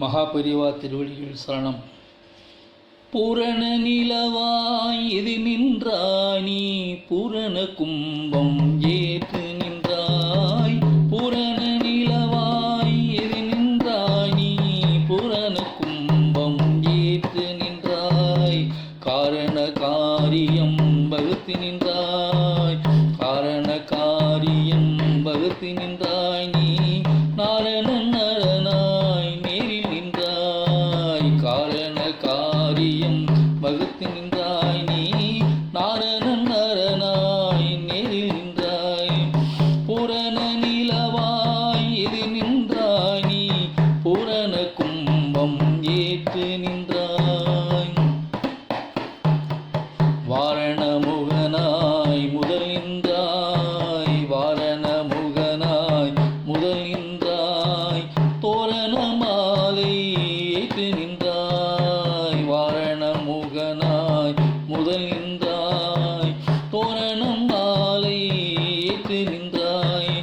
மகாபெரிவா திருவடிகள் சரணம். பூரண நிலவாய் இது நின்றானி பூரண கும்பம் ஏற்று நின்றாய். பூரண நிலவாய் இது நின்றானி பூரண கும்பம் ஏற்று நின்றாய். காரண காரியம் வகுத்து நின்றாய். காரண காரியம் வகுத்து நின்றாய் நீ. காரண காரியம் வகுத்து நின்றாய் நீ நாரணன் நரனாய் நேரில் நின்றாய். பூரண நிலவாய் எதிர் நின்றாய் நீ பூரண வாரணமுகனாய் முதல் நின்றாய் தோரணம் மாலை ஏற்று நின்றாய்.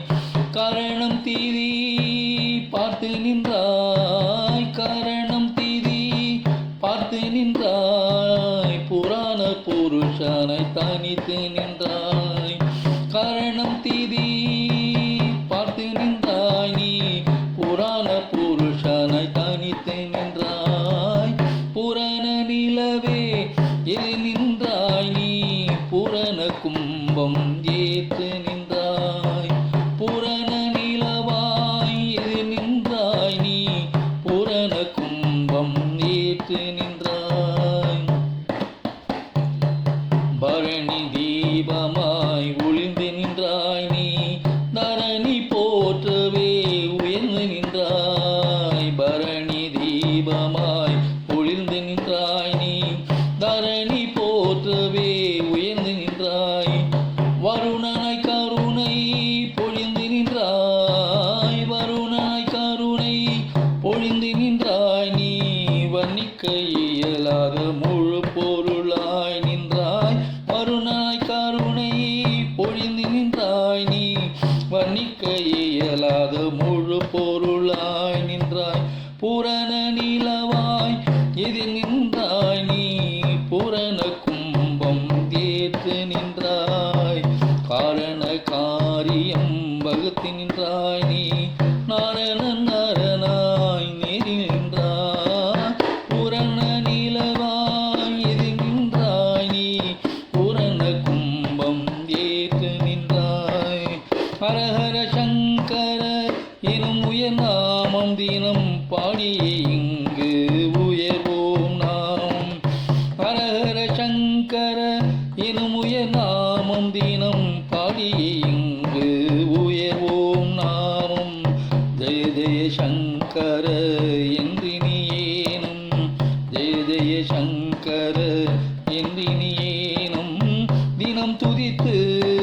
காரணம் தீதி பார்த்து நின்றாய் காரணம் தீதி பார்த்து நின்றாய். புராண புருஷனை தனித்து நின்றாய். காரணம் தீதி கும்பம் ஏற்று நின்றாய். புரண நிலவாய் இது நின்றாய் நீ. புரண கும்பம் ஏற்று நின்றாய். பரணி வர்ணிக்க இயலாத முழு பொருளாய் நின்றாய். மறுநாய் கருணை பொழிந்து நின்றாய் நீ. வர்ணிக்க இயலாத முழு பொருளாய் நின்றாய். பூரண நிலவாய் எதிர் நின்றாய் நீ. பூரண கும்பம் தேத்து நின் தினம் தினம் பாடி இங்கு உயர்வோம் நாம். ஹரஹர சங்கர இனுமுயர் நாமம் தினம் பாடி இங்கு உயர்வோம் நாமும் ஜெய ஜெய சங்கர என்றினியேனும். ஜெய ஜெய சங்கர என்றினியேனும். தினம் துதித்து